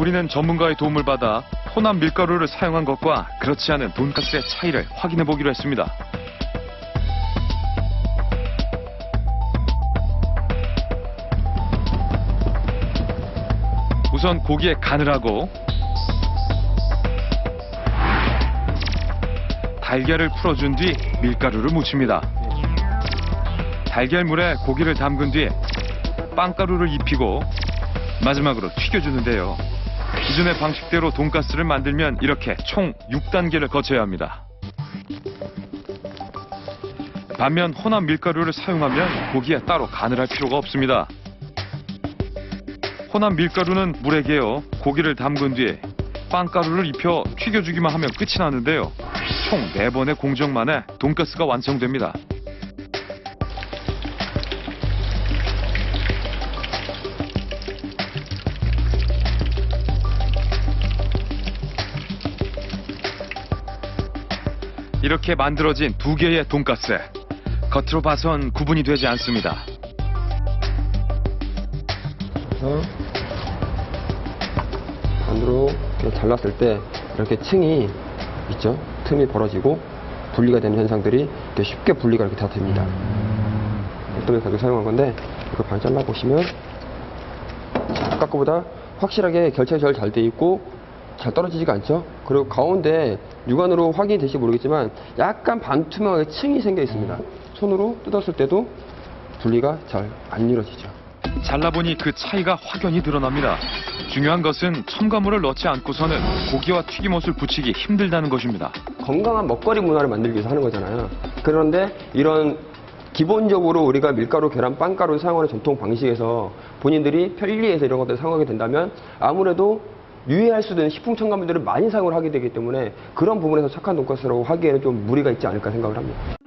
우리는 전문가의 도움을 받아 혼합 밀가루를 사용한 것과 그렇지 않은 돈가스의 차이를 확인해 보기로 했습니다. 우선 고기에 간을 하고 달걀을 풀어준 뒤 밀가루를 묻힙니다. 달걀물에 고기를 담근 뒤 빵가루를 입히고 마지막으로 튀겨주는데요. 기존의 방식대로 돈가스를 만들면 이렇게 총 6단계를 거쳐야 합니다. 반면 혼합 밀가루를 사용하면 고기에 따로 간을 할 필요가 없습니다. 혼합 밀가루는 물에 개어 고기를 담근 뒤에 빵가루를 입혀 튀겨주기만 하면 끝이 나는데요. 총 4번의 공정 만에 돈가스가 완성됩니다. 이렇게 만들어진 두 개의 돈가스. 겉으로 봐선 구분이 되지 않습니다. 이렇게 잘랐을 때 이렇게 층이 있죠. 틈이 벌어지고 분리가 되는 현상들이 이렇게 쉽게 분리가 이렇게 다 됩니다. 때문에 가지고 사용한 건데 이거 반 잘라 보시면 아까 거보다 확실하게 제일 잘돼 있고 잘 떨어지지가 않죠. 그리고 가운데 육안으로 확인이 되실지 모르겠지만 약간 반투명하게 층이 생겨 있습니다. 손으로 뜯었을 때도 분리가 잘 안 이루어지죠. 잘라보니 그 차이가 확연히 드러납니다. 중요한 것은 첨가물을 넣지 않고서는 고기와 튀김옷을 붙이기 힘들다는 것입니다. 건강한 먹거리 문화를 만들기 위해서 하는 거잖아요. 그런데 이런 기본적으로 우리가 밀가루, 계란, 빵가루를 사용하는 전통 방식에서 본인들이 편리해서 이런 것들을 사용하게 된다면 아무래도 유해할 수도 있는 식품 첨가물들을 많이 사용을 하게 되기 때문에 그런 부분에서 착한 돈가스라고 하기에는 좀 무리가 있지 않을까 생각을 합니다.